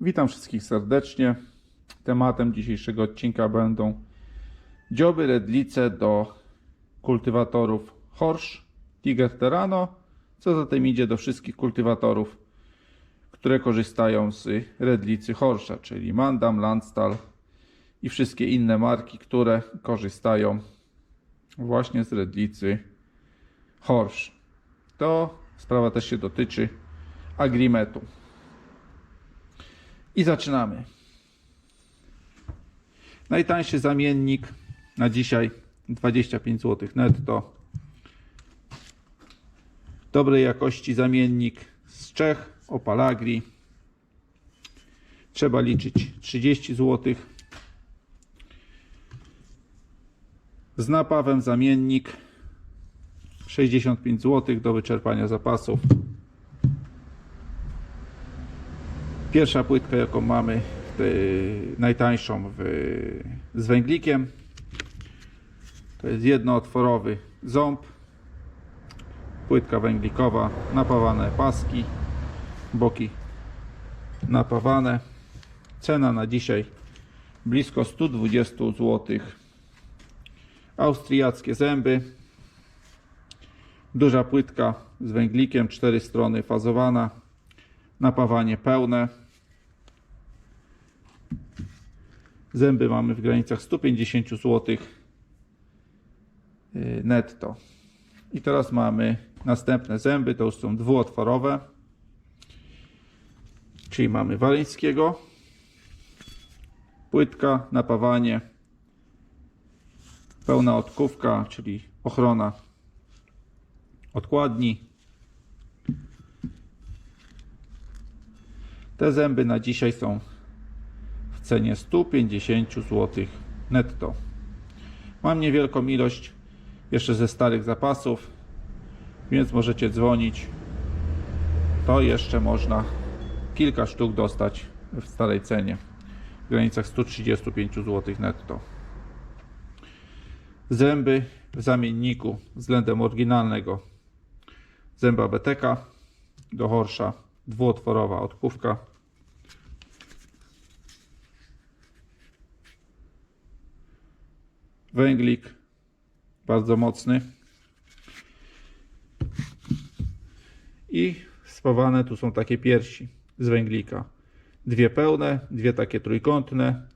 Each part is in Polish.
Witam wszystkich serdecznie. Tematem dzisiejszego odcinka będą dzioby redlice do kultywatorów Horsch, Tiger Terrano, co za tym idzie do wszystkich kultywatorów, które korzystają z redlicy Horscha, czyli Mandam, Landstal i wszystkie inne marki, które korzystają właśnie z redlicy Horsch. To sprawa też się dotyczy agrimetu. I zaczynamy. Najtańszy zamiennik na dzisiaj 25 zł netto. Dobrej jakości zamiennik z Czech, Opalagri. Trzeba liczyć 30 zł. Z napawem zamiennik 65 zł do wyczerpania zapasów. Pierwsza płytka, jaką mamy, najtańszą w, z węglikiem, to jest jednootworowy ząb, płytka węglikowa, napawane paski, boki napawane. Cena na dzisiaj blisko 120 zł. Austriackie zęby, duża płytka z węglikiem, cztery strony fazowana, napawanie pełne. Zęby mamy w granicach 150 zł y, netto. I teraz mamy następne zęby, to już są dwuotworowe. Czyli mamy waleńskiego. Płytka, napawanie, pełna odkówka, czyli ochrona odkładni. Te zęby na dzisiaj są w cenie 150 zł netto. Mam niewielką ilość jeszcze ze starych zapasów, więc możecie dzwonić. To jeszcze można kilka sztuk dostać w starej cenie w granicach 135 zł netto. Zęby w zamienniku względem oryginalnego zęba BTK do Horsza dwuotworowa odkówka węglik bardzo mocny. I spawane tu są takie piersi z węglika. Dwie pełne, dwie takie trójkątne.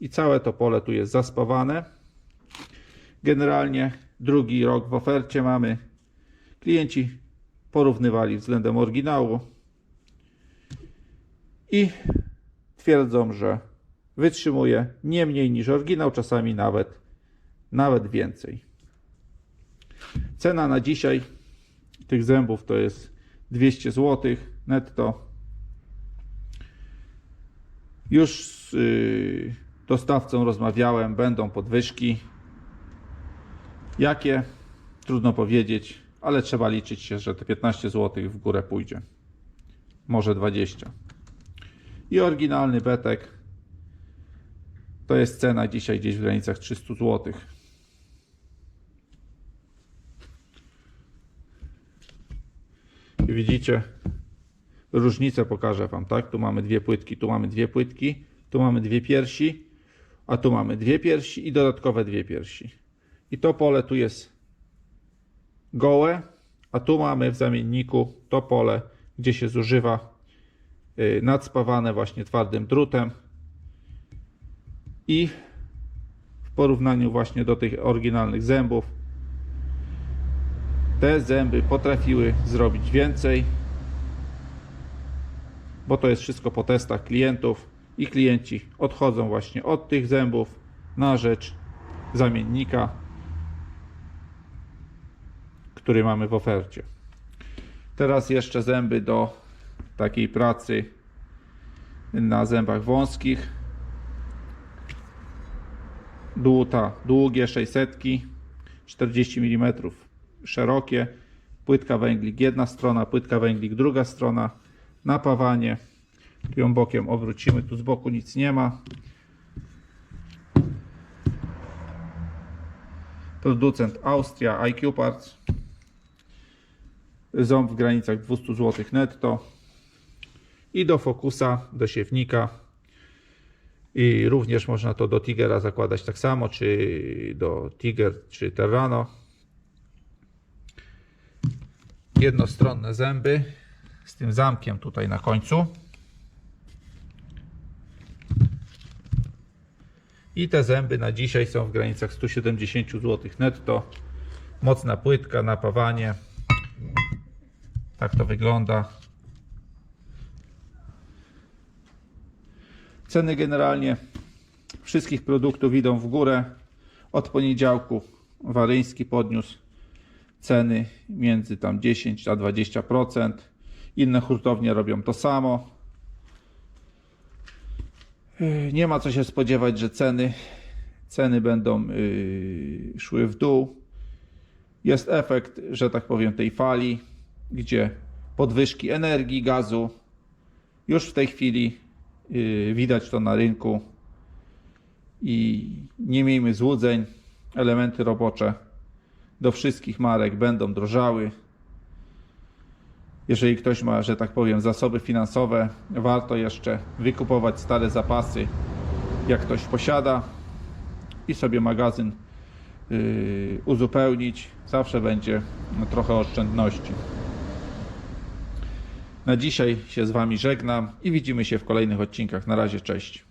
I całe to pole tu jest zaspawane. Generalnie drugi rok w ofercie mamy. Klienci porównywali względem oryginału i twierdzą, że wytrzymuje nie mniej niż oryginał, czasami nawet, nawet więcej. Cena na dzisiaj tych zębów to jest 200 zł netto. Już z yy, dostawcą rozmawiałem, będą podwyżki. Jakie? Trudno powiedzieć, ale trzeba liczyć się, że te 15 zł w górę pójdzie. Może 20. I oryginalny betek to jest cena dzisiaj gdzieś w granicach 300 zł. I widzicie różnicę pokażę wam, tak? Tu mamy dwie płytki, tu mamy dwie płytki, tu mamy dwie piersi, a tu mamy dwie piersi i dodatkowe dwie piersi. I to pole tu jest gołe, a tu mamy w zamienniku to pole, gdzie się zużywa nadspawane właśnie twardym drutem i w porównaniu właśnie do tych oryginalnych zębów te zęby potrafiły zrobić więcej bo to jest wszystko po testach klientów i klienci odchodzą właśnie od tych zębów na rzecz zamiennika który mamy w ofercie. Teraz jeszcze zęby do takiej pracy na zębach wąskich. Dłuta długie 600, 40 mm szerokie, płytka węglik jedna strona, płytka węglik druga strona, napawanie. Tu ją bokiem obrócimy, tu z boku nic nie ma. Producent Austria IQ Parts. Ząb w granicach 200 zł netto. I do Focusa, do siewnika. I również można to do Tigera zakładać tak samo, czy do Tiger, czy Terrano. Jednostronne zęby z tym zamkiem tutaj na końcu. I te zęby na dzisiaj są w granicach 170 zł netto. Mocna płytka, napawanie. Tak to wygląda. Ceny generalnie wszystkich produktów idą w górę. Od poniedziałku Waryński podniósł ceny między tam 10 a 20%. Inne hurtownie robią to samo. Yy, Nie ma co się spodziewać, że ceny, ceny będą yy, szły w dół. Jest efekt, że tak powiem, tej fali, gdzie podwyżki energii, gazu już w tej chwili widać to na rynku i nie miejmy złudzeń. Elementy robocze do wszystkich marek będą drożały. Jeżeli ktoś ma, że tak powiem, zasoby finansowe, warto jeszcze wykupować stare zapasy, jak ktoś posiada i sobie magazyn yy, uzupełnić. Zawsze będzie trochę oszczędności. Na dzisiaj się z Wami żegnam i widzimy się w kolejnych odcinkach. Na razie, cześć.